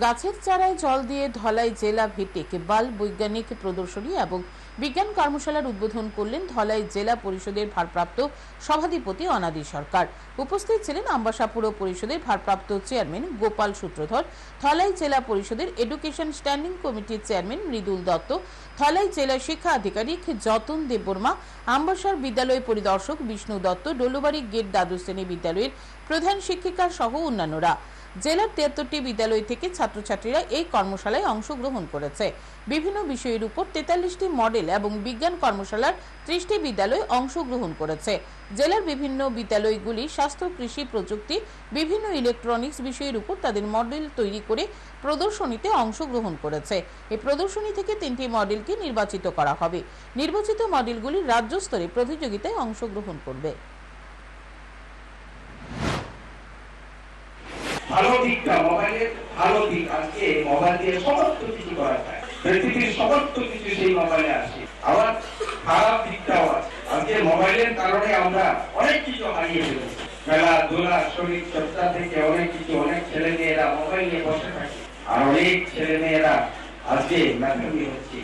গাছের চারায় জল দিয়ে ধলাই জেলা ভিত্তিক বাল বৈজ্ঞানিক প্রদর্শনী এবং বিজ্ঞান কর্মশালার উদ্বোধন করলেন ধলাই জেলা পরিষদের ভারপ্রাপ্ত সভাধিপতি অনাদি সরকার। উপস্থিত ছিলেন আম্বাসা পুর পরিষদের ভারপ্রাপ্ত চেয়ারম্যান গোপাল সূত্রধর, ধলাই জেলা পরিষদের এডুকেশন স্ট্যান্ডিং কমিটির চেয়ারম্যান মৃদুল দত্ত, ধলাই জেলা শিক্ষা আধিকারিক যতন দেববর্মা, আম্বাসার বিদ্যালয় পরিদর্শক বিষ্ণু দত্ত, ডলুবাড়ি গেট দ্বাদশ শ্রেণি বিদ্যালয়ের প্রধান শিক্ষিকা সহ অন্যান্যরা। জেলার তিয়াত্তরটি বিদ্যালয় থেকে ছাত্রছাত্রীরা এই কর্মশালায় অংশগ্রহণ করেছে। বিভিন্ন বিষয়ের উপর তেতাল্লিশটি মডেল এবং বিজ্ঞান কর্মশালার ত্রিশটি বিদ্যালয় অংশগ্রহণ করেছে। জেলার বিভিন্ন বিদ্যালয়গুলি স্বাস্থ্য, কৃষি, প্রযুক্তি, বিভিন্ন ইলেকট্রনিক্স বিষয়ের উপর তাদের মডেল তৈরি করে প্রদর্শনীতে অংশগ্রহণ করেছে। এই প্রদর্শনী থেকে তিনটি মডেলকে নির্বাচিত করা হবে। নির্বাচিত মডেলগুলি রাজ্য স্তরে প্রতিযোগিতায় অংশগ্রহণ করবে ভালো দিকটা মোবাইলের ভালো দিক আজকে মোবাইল দিয়ে সমস্ত কিছু করা যায়। পৃথিবীর সমস্ত কিছু সেই মোবাইলে আসে। আবার খারাপ দিকটাও আছে। আজকে মোবাইলের কারণে আমরা অনেক কিছু হারিয়ে ফেলেছি খেলাধুলা শরীর চর্চা থেকে অনেক কিছু, অনেক ছেলে মেয়েরা মোবাইল নিয়ে বসে থাকে। আর অনেক ছেলে মেয়েরা আজকে মেধাবী হচ্ছে।